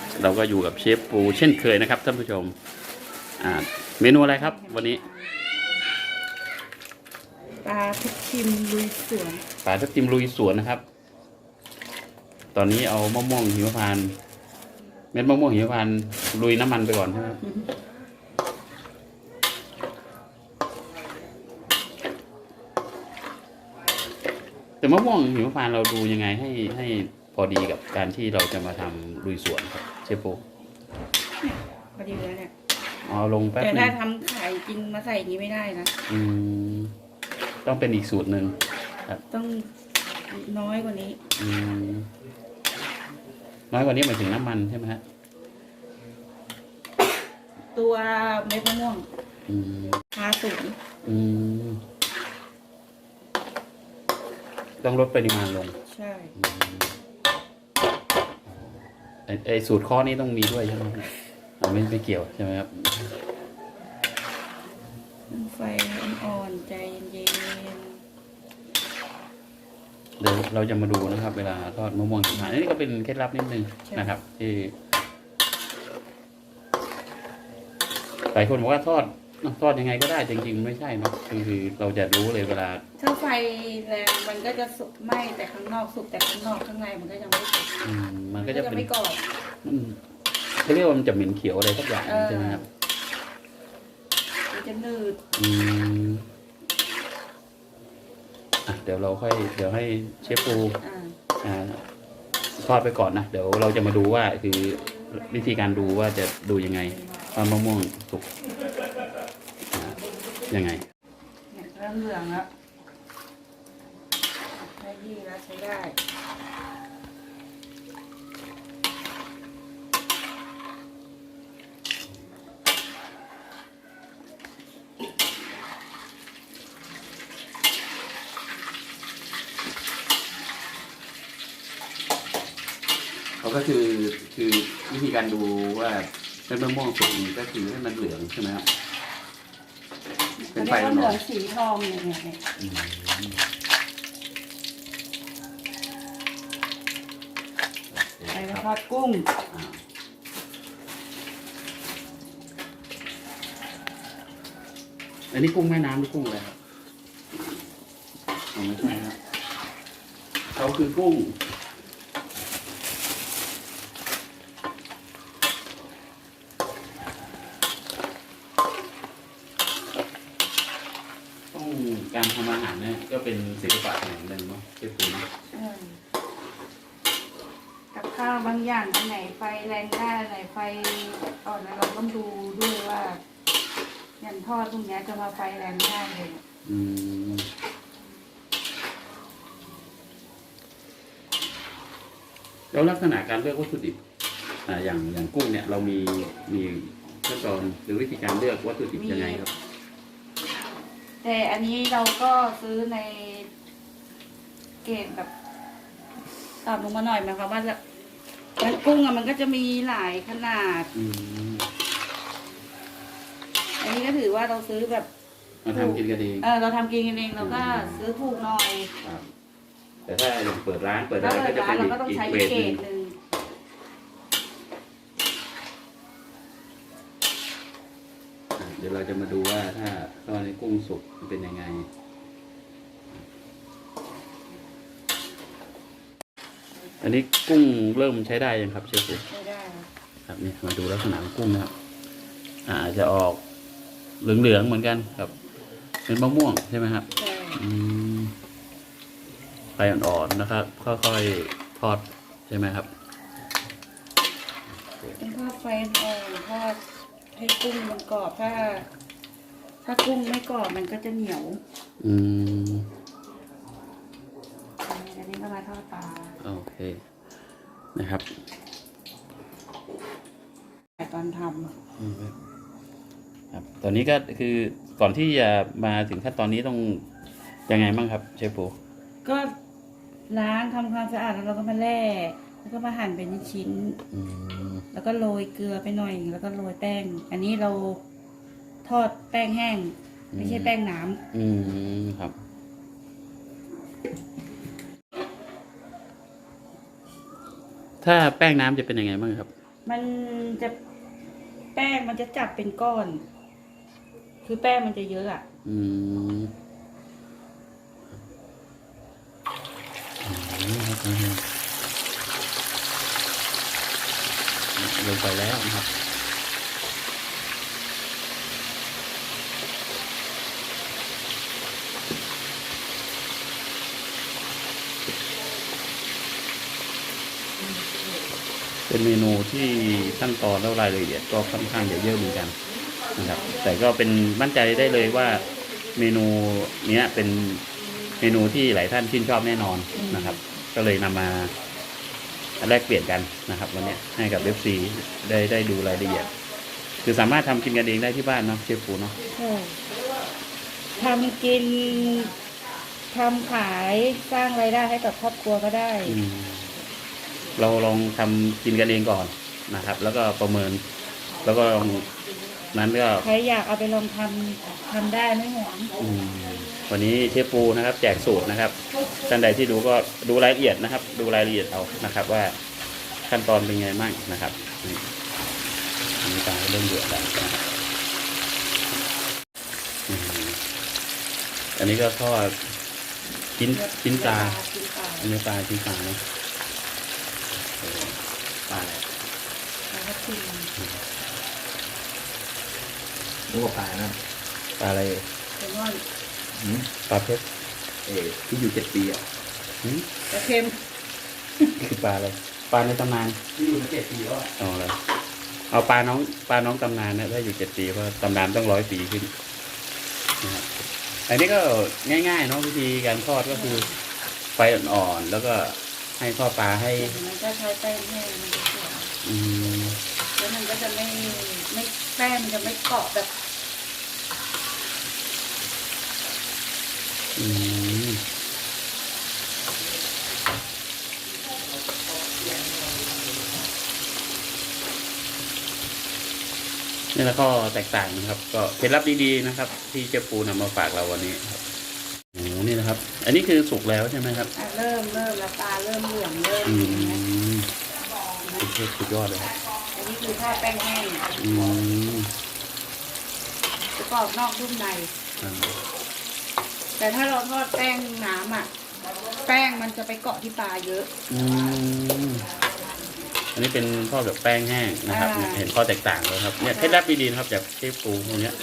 ครับ เราก็อยู่กับเชฟปูเช่นเคยนะครับท่านผู้ชมอ่าเมนูอะไรครับ วันนี้ ปลาทับทิมลุยสวนปลาทับทิมลุยสวนนะครับ ตอนนี้เอามะม่วงหิมพานต์เม็ดมะม่วงหิมพานต์ลุยน้ำมันไปก่อนใช่ไหมครับแต่มะม่วงหิมพานต์เราดูยังไงให้ให้ พอดีกับการที่เราจะมาทำลุยสวนครับเชฟโปพอดีเลยเนี่ยเอาลงแป๊บแต่นึถ้างทำขายจริงมาใส่อย่างนี้ไม่ได้นะ อืมต้องเป็นอีกสูตรหนึ่งต้องน้อยกว่านี้ อืมน้อยกว่านี้หมายถึงน้ำมันใช่ไหมฮะตัวเม็ดมะม่วงอืมพาสูงอืม ต้องลดปริมาณลงใช่ อืม ไอไอสูตรข้อนี้ต้องมีด้วยใช่ไหมครับอ่าไม่ไม่เกี่ยวใช่ไหมครับไฟอ่อนๆใจเย็นเดี๋ยวเราจะมาดูนะครับ เวลาทอดมะม่วงหิมพานต์อันนี้ก็เป็นเคล็ดลับนิดนึงนะครับ ที่หลายคนบอกว่าทอด ทอดยังไงก็ได้จริงๆไม่ใช่เนาะคือคือเราจะรู้เลยเวลาๆถ้าไฟแรงมันก็จะสุกไหม้แต่ข้างนอกสุกแต่ข้างนอกข้างในมันก็ยังไม่สุกอืมมันก็ก็จะจะเป็นไม่กรอบอืมเขาเรียกว่ามันจะเหม็นเขียวอะไรสักอย่างเออใช่ไหมครับมันจะหนืดอืมอะเดี๋ยวเราค่อย เดี๋ยวให้เชฟปูอ่าอ่าทอดไปก่อนนะเดี๋ยวเราจะมาดูว่าคือวิธีการดูว่าจะดูยังไงว่ามะม่วงสุกอ่า ยังไงเนี่ยเริ่มเหลืองแล้วได้ยี่แล้วใช้ได้ เขาก็คือคือวิธีการดูว่าเป็นมะม่วงสุกนี่ก็คือให้มันเหลืองใช่ไหมครับ เป็อันนไฟนี้ก็เหลือ่อองนสีทองเนี่ยเนี่ยเนี่ยๆอืมไปมาทอดกุ้งอ่าอันนี้กุ้งแม่น้ำหรือกุ้งอะไรครับอ๋อไม่ใช่ครับเขาคือกุ้งต้องการทำอาหารเนี่ยก็เป็นศิลปะอย่างหนึ่งเนาะเชฟปูเนอะ ใช่กับ ข้าวบางอย่างอันไหนไฟแรงได้อันไหนไฟอ่อนเราต้องดูด้วยว่า อย่างทอดพวกเนี้ยจะมาไฟแรงได้เลยอืมแล้วลักษณะการเลือกวัตถุดิบอ่าอย่างอย่างกุ้งเนี่ยเรามีมีขั้นตอนหรือวิธีการเลือกวัตถุดิบยังไงครับ แต่อันนี้เราก็ซื้อในเกรดแบบต่ำลงมาหน่อยหมายความว่า จะมันกุ้งอะมันก็จะมีหลายขนาด อืมอันนี้ก็ถือว่าเราซื้อแบบ มาทำกินกันเองเออเราทำกินกันเองเราก็ซื้อถูกหน่อยครับ แต่ถ้าอย่างเปิดร้านเปิดถ้าร้านเปิก็ดจะร้าเป็นนเราก็ต้องอีกใช้เกรดเกรหนึ่ดงหนึ่งอะเดี๋ยวเราจะมาดูว่าถ้าตอนนี้กุ้งสุกมันเป็นยังไง อันนี้กุ้งเริ่มใช้ได้ยังครับเชฟปูไม่ได้ครับนี่มาดูลักษณะของกุ้งนะครับ อ่าจะออกเหลืองๆเหมือนกันครับ เป็นมะม่วงใช่ไหมครับใช่อืมไฟอ่อนๆนะครับ ค่อยๆทอดใช่ไหมครับต้องทอดไฟอ่อนทอดให้กุ้งมันกรอบถ้า ถ้ากุ้งไม่กรอบมันก็จะเหนียว อืม อันนี้ก็มาทอดปลา โอ เคนะครับแต่ตอนทอืมครับตอนนี้ก็คือก่อนที่จะมาถึงขั้นตอนนี้ต้องยังไงบ้างครับเชฟปูำก็ล้างทำความสะอาดแล้วเราก็มาแล่แล้วก็มาหั่นเป็นชิ้นอืมแล้วก็โรยเกลือไปหน่อย แล้วก็โรยแป้ง อันนี้เราทอดแป้งแห้ง ไม่ใช่แป้งน้ำอืมครับ ถ้าแป้งน้ำจะเป็นยังไงบ้างครับ มันจะแป้งมันจะจับเป็นก้อน คือแป้งมันจะเยอะอะ อืมอืมครับลงไปแล้วนะครับ เป็นเมนูที่ขั้นตอนและรายละเอียดก็ค่อนข้างจะเยอะเหมือนกันนะครับ แต่ก็เป็นมั่นใจได้เลยว่าเมนูเนี้ยเป็นเมนูที่หลายท่านชื่นชอบแน่นอนนะครับ ก็เลยนำมาแลกเปลี่ยนกันนะครับ วันเนี้ยให้กับเอฟซีได้ได้ดูรายละเอียด คือสามารถทำกินกันเองได้ที่บ้านเนาะเชฟปูเนาะใช่ทำกินทำขายสร้างรายได้ให้กับครอบครัวก็ได้อืม เราลองทำกินกันเองก่อนนะครับ แล้วก็ประเมิน แล้วก็ลองนั้นก็ใครอยากเอาไปลองทำทำได้ไม่หวงอืวันนี้เชฟปูนะครับ แจกสูตรนะครับท่านใดที่ดูก็ดูรายละเอียดนะครับ ดูรายละเอียดเอานะครับ ว่าขั้นตอนเป็นไงบ้างนะครับนี่ตาเริ่มเดือดแล้วนะอันนี้ก็ทอดชิ้นชิ้นปลาชิ้นปลาอันนี้ปลาชิ้นปลาเนาะ อะไรปลาทับทิมนึกว่าปลานะปลาอะไรแซลมอนหืมปลาเพชรเออที่อยู่เจ็ดปีอะหืมปลาเค็มคือปลาอะไรปลาในตำนานที่อยู่มาเจ็ดปีแล้วอะเอาเลยเอาปลาน้องปลาน้องตำนานเนี่ยถ้าอยู่เจ็ดปีเพราะตำนานต้องร้อยปีขึ้นนะครับอันนี้ก็ง่ายๆเนาะวิธีการทอดก็คือไฟอ่อนๆแล้วก็ให้ทอดปลาให้มันก็ใช้แป้งแห้งมันจะสวย อืมแล้วมันก็จะไม่ไม่แป้งมันจะไม่เกาะแบบอืมนี่แหละข้อแตกต่างนะครับ ก็เคล็ดลับดีๆนะครับ ที่เจ้าปูนำมาฝากเราวันนี้ครับโอ้นี่นะครับ อันนี้คือสุกแล้วใช่ไหมครับ อะเริ่มเริ่มแล้วปลาเริ่มเหลืองเริ่มอือย่างเงี้ยม สุดยอดสุดยอดเลยครับอันนี้คือทอดแป้งแห้งอืมจะกรอบนอกนุ่มในอ่าแต่ถ้าเราทอดแป้งน้ำอะ แป้งมันจะไปเกาะที่ปลาเยอะ อืมอันนี้เป็นทอดแบบแป้งแห้งนะครับอ่า เห็นข้อแตกต่างเลยครับเนี่ยเคล็ดลับดีๆนะครับจากเชฟปูตรงเนี้ย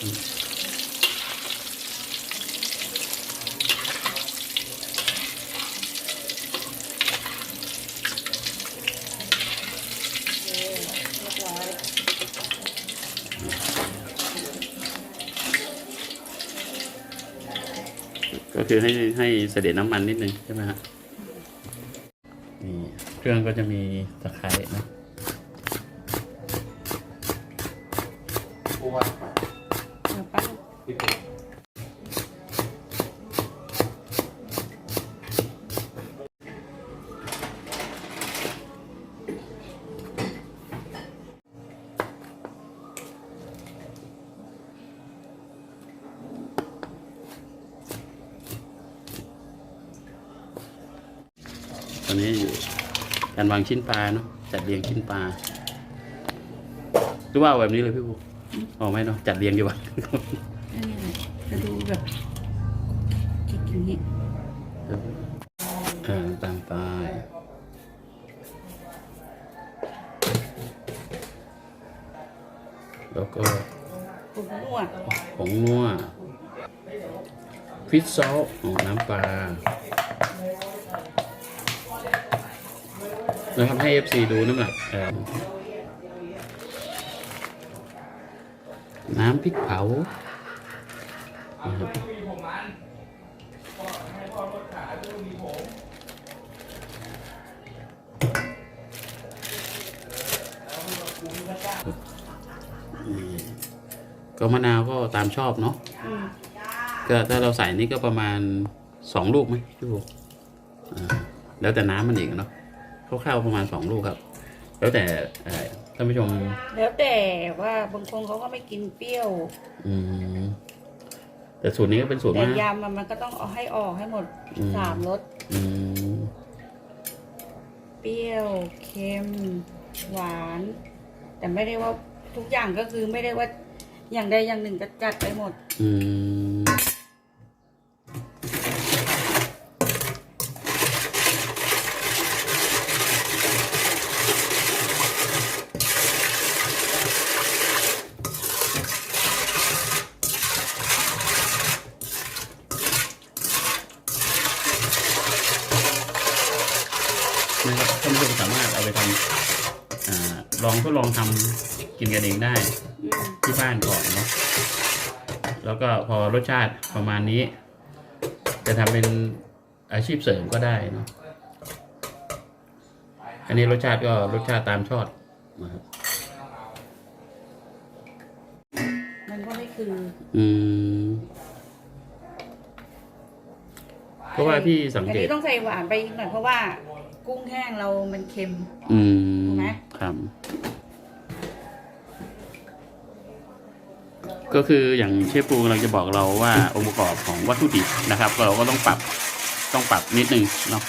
อืม เออเรียบร้อย ก็ คือให้ให้เสด็จน้ำมันนิดนึงใช่ไหมฮะนี่เครื่องก็จะมีตะไคร้นะ การวางชิ้นปลาเนาะจัดเรียงชิ้นปลาหรือว่าเอาแบบนี้เลยพี่ปูเอาไหมเนาะจัดเรียงดีกว่านี่แหละจะดูแบบคิดอย่างนี้เออตามไปแล้วก็ผงนัวผงนัวฟิชซอลน้ำปลา นะครับให้ FC ดูน้ำหนักเอ่อน้ำพริกเผานะครับนี่ก็มะนาวก็ตามชอบเนาะอืมก็ถ้าเราใส่นี่ก็ประมาณสองลูกไหมพี่บูอ่าแล้วแต่น้ำมันเองเนาะ คร่าวๆประมาณสองลูกครับ แล้วแต่เอ่อท่านผู้ชม แล้วแต่ว่าบางคนเขาก็ไม่กินเปรี้ยว อืมแต่สูตรนี้ก็เป็นสูตรแต่มาก ยำอะมันก็ต้องเอาให้ออกให้หมดอืม สามรสอืมเปรี้ยวเค็ม หวาน แต่ไม่ได้ว่าทุกอย่างก็คือไม่ได้ว่าอย่างใดอย่างหนึ่งจะจัดไปหมด อืม นะครับท่านผู้ชมสามารถเอาไปทำอาลองทดลองทำ กินกันเองได้อืมที่บ้านก่อนเนาะแล้วก็พอรสชาติประมาณนี้ จะทำเป็นอาชีพเสริมก็ได้เนาะอันนี้รสชาติก็รสชาติตามชอบนะครับมันก็ไม่คือ อืม เพราะว่าพี่สังอันเกต นี้ต้องใส่หวานไปอีกหน่อยเพราะว่า กุ้งแห้งเรามันเค็ม อืถูมกไหม ครับ ก็คืออย่างเชฟปูกำลังจะบอกเราว่าองค์ประกอบของวัตถุดิบนะครับ เราก็ต้องปรับต้องปรับนิดนึงเนาะ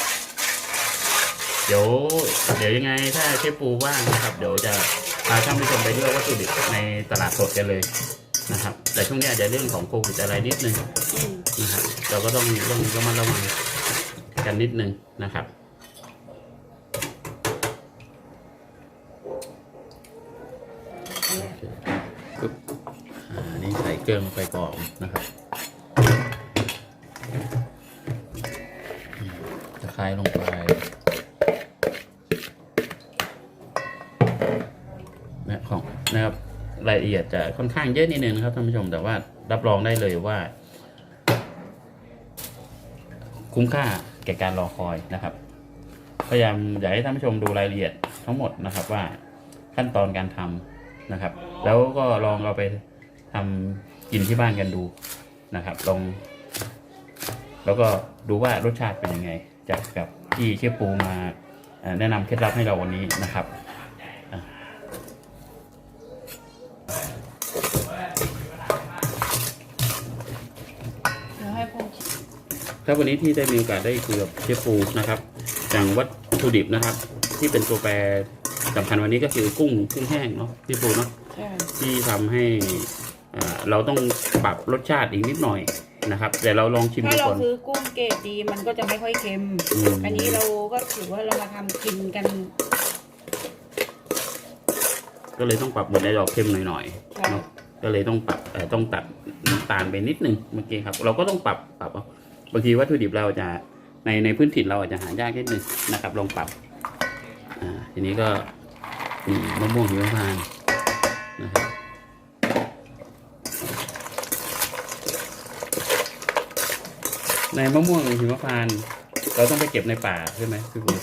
เดี๋ยวเดี๋ยวยังไงถ้าเชฟปูว่างนะครับ เดี๋ยวจะพาท่านผู้ชมไปเลือกวัตถุดิบในตลาดสดกันเลยนะครับ แต่ช่วงนี้อาจจะเรื่องของโควิดอะไรนิดนึงนะครับเราก็ต้องต้องระมัดระวังกันนิดนึงนะครับปึ๊บอ่าอันนี้ใส่ เครื่อลงไปก่อนนะครับตะไคร้ลงไปนะของนะครับรายละเอียดจะค่อนข้างเยอะนิดนึงนะครับท่านผู้ชมแต่ว่ารับรองได้เลยว่า คุ้มค่าแก่การรอคอยนะครับ พยายามอยากให้ท่านผู้ชมดูรายละเอียดทั้งหมดนะครับว่าขั้นตอนการทำนะครับ แล้วก็ลองเอาไปทำ กินที่บ้านกันดูนะครับลอง แล้วก็ดูว่ารสชาติเป็นยังไง จากกับที่เชฟปูมาเอ่อแนะนำเคล็ดลับให้เราวันนี้นะครับอะเดี๋ยวให้พงชิมถ้าวันนี้ที่ได้มีโอกาสได้คุยกับเชฟปูนะครับอย่างวัตถุดิบนะครับ ที่เป็นตัวแปรสำคัญวันนี้ก็คือกุ้งกุ้งแห้งเนาะพี่ปูเนาะใช่ที่ทำให้อ่า เราต้องปรับรสชาติอีกนิดหน่อยนะครับ แต่เราลองชิมถ้าดูเราก่อน ซื้อกุ้งเกรดดีมันก็จะไม่ค่อยเค็ม อืม อันนี้เราก็ถือว่าเรามาทำกินกัน ก็เลยต้องปรับหมดในดอกเค็มหน่อยใช่ๆเนาะก็เลยต้องปรับเอ่อต้องตัดน้ำตาลไปนิดนึงเมื่อกี้ครับ เราก็ต้องปรับปรับเอาบางทีวัตถุดิบเราจะในในพื้นถิ่นเราอาจจะหายากนิดนึงนะครับ ลองปรับอ่าทีนี้ก็นี่มะม่วงหิมพานต์นะครับ ในมะม่วงหิมพานต์เราต้องไปเก็บในป่าใช่ไหมพี่ปู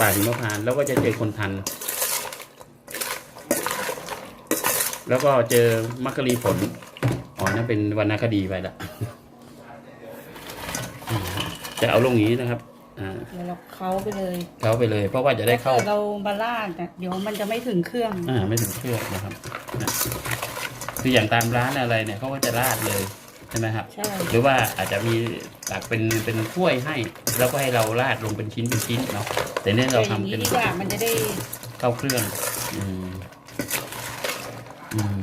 ป่าหิมพานต์แล้วก็จะเจอคนทัน แล้วก็เจอมักกะรีผลอ๋อนั่นเป็นวรรณคดีไปละจะเอาลงอย่างนี้นะครับอ่าเดี๋ยวเราเคล้าไปเลยเข้าไปเลย เพราะว่าจะได้เข้าถ้กิเรามาลาดเนี่ยเดี๋ยวมันจะไม่ถึงเครื่อง อ่าไม่ถึงเครื่องนะครับนะคืออย่างตามร้านอะไรเนี่ยเขาก็จะราดเลย ใช่ไหมครับ ใช่ หรือว่าอาจจะมีตักเป็นเป็นถ้วยให้ แล้วก็ให้เราราดลงเป็นชิ้นเป็นชิ้นเนาะแต่เนี่ยแต่เราอย่างทำนี้เป็นดีกว่ามันจะได้ เข้าเครื่อง อืมอืม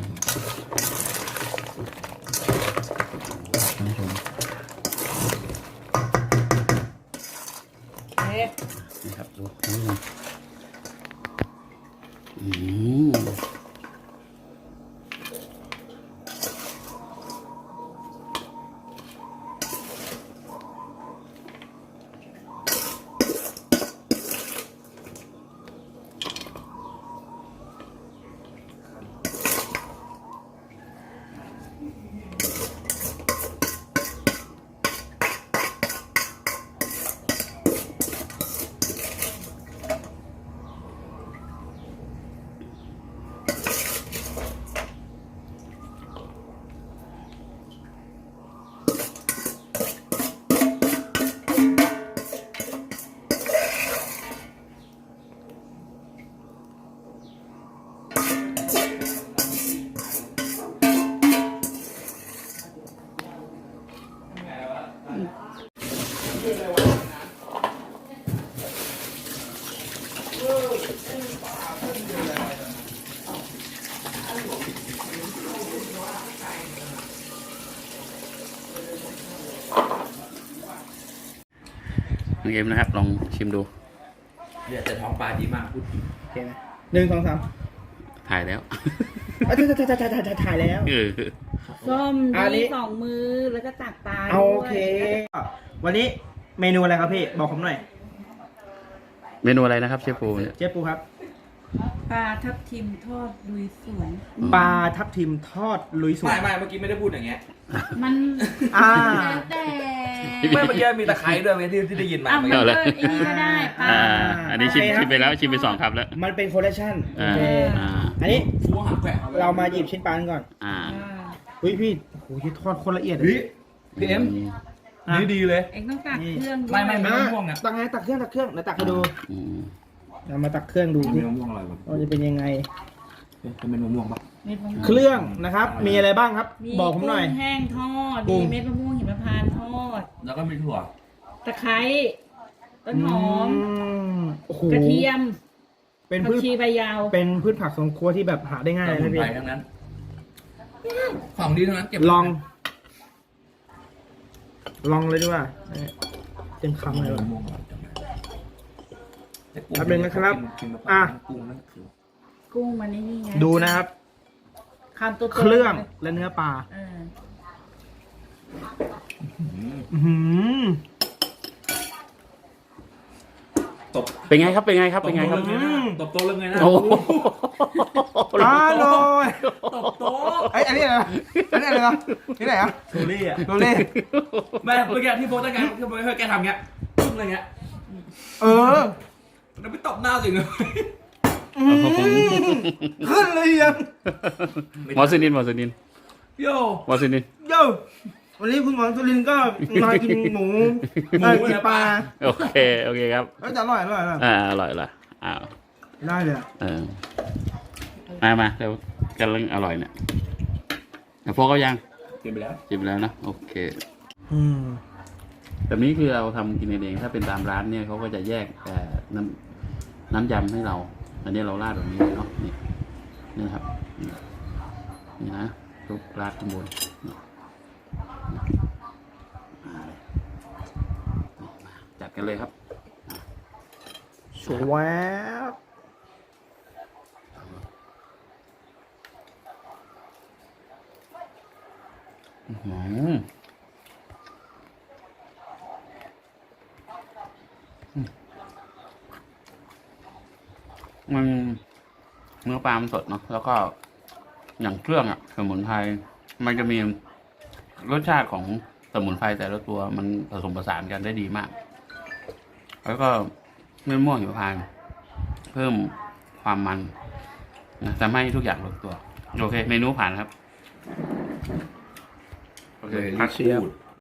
องเอ็มนะครับ ลองชิมดูเนี่ยแต่ท้องปลาดีมากพูดจริงโอเคไหมหนึ่งสองสามถ่ายแล้วอะถ่ายถ่ายถ่ายถ่ายถ่ายถ่ายแล้ว เออส้มอันนี้ มีสองมือแล้วก็ตักปลาเอาด้วยโอเควันนี้เมนูอะไรครับพี่ บอกผมหน่อย เมนูอะไรนะครับเชฟปูเนี่ย เจ๊ปูครับ ปลาทับทิมทอดลุยสวน ปลาทับทิมทอดลุยสวไม่นไม่เมื่อกี้ไม่ได้พูดอย่างเงี้ยมันอ่า แล้วแต่ไม่เมื่อกี้มีตะไคร้ด้วยไหมที่ที่ได้ยินมาอะเมื่อมันกี้ ก็อันนี้ก็ได้ปลาอ่า อันนี้ชิมโอเคครับชิมไปแล้วชิมไปสองครับแล้ว มันเป็นคอลเลคชันโออ่า เคอ่า อันนี้ฟูหางแขวะเรามาหยิบชิ้นปลากันก่อนอ่าอ่าเฮ้ยพี่โอ้โหที่ทอดโคนละเอียดอะพี่พี่เอ็มอะนี่ดีเลย เอ็งต้องตักเครื่องด้วยไม่ไม่อะมะม่วงอะ ตักไงตักเครื่องตักเครื่องเดี๋ยวตักให้ดู อืม เรามาตักเครื่องดูมีสิมะม่วงอะไรบ้างว่าจะเป็นยังไงเป็นเม็ดมะม่วงปะ เม็ดมะม่วงเครื่องนะครับ มีอะไรบ้างครับ มีบอกผมหน่อย กุ้งแห้งทอดกุ้มีง เม็ดมะม่วงหิมพานต์ทอด แล้วก็มีถั่วตะไคร้ต้นหอม มโอ้โหกระเทียมเป็นผักพืชชีใบยาว เป็นพืชผักสวนครัวที่แบบหาได้ง่ายสเลยมุนะนพี่ไพรทั้งนั้น ของดีทั้งนั้นเก็บลอง ลองเลยดีกว่าเต็มคำเลยมะว่ะม่วงอร่อย จังเลยแป๊บนึงนะครับ กินมะอะกุ้งนั่นคือกุ้งมันนี่ไงดูนะครับ คำตัวๆเครื่องและเนื้อปลาเอออื้อหือตบเป็นไงครับ เป็นไงครับ เป็นไงครับ ตบโต๊ะเลยนะตบโต๊ะเลยไงนะโอ้โหอร่อยตบโต๊ะไอ้ยอันนี้อะไรนะอันนี้อะไรนะที่ไหนอะโซลี่อะดูนี่แม่เมื่อกี้ที่โพสต์ตั้งไงที่โพสต์ให้แกทำเงี้ยปึ้งอะไรเงี้ยเออ แล้วไปตบหน้าสิงเลยอื้อขึ้นเลยยังหมอสุนินหมอสุนินโยหมอสุนินโย่วันนี้คุณหมอสุรินทร์ก็มากินหมูเออกินปลาโอเคโอเคครับเอ้ยแต่อร่อยอร่อยอร่อยอ่าอร่อยละอ้าวได้เลยอะเออมามาเดี๋ยวกำลังอร่อยเนี่ยแต่พวกเขายังกินไปแล้วชิมแล้วนะโอเคอืมแบบนี้คือเราทำกินเองถ้าเป็นตามร้านเนี่ยเขาก็จะแยกแต่น้ำ น้ำยำให้เรา อันนี้เราราดแบบนี้เลยเนาะนี่นี่นะครับนี่นี่นะทุกราดข้างบนนี่มาเลยนี่มาจัดกันเลยครับสวยอื้อหืออืม มันเนื้อปลามันสดเนาะแล้วก็อย่างเครื่องอะสมุนไพรมันจะมีรสชาติของสมุนไพรแต่ละตัวมันผสมผสานกันได้ดีมาก แล้วก็เนื้อม่วงหิมพานต์เพิ่มความมันนะทำให้ทุกอย่างลงตัว โอเค เมนูผ่านครับ โอเคเลยพักพูด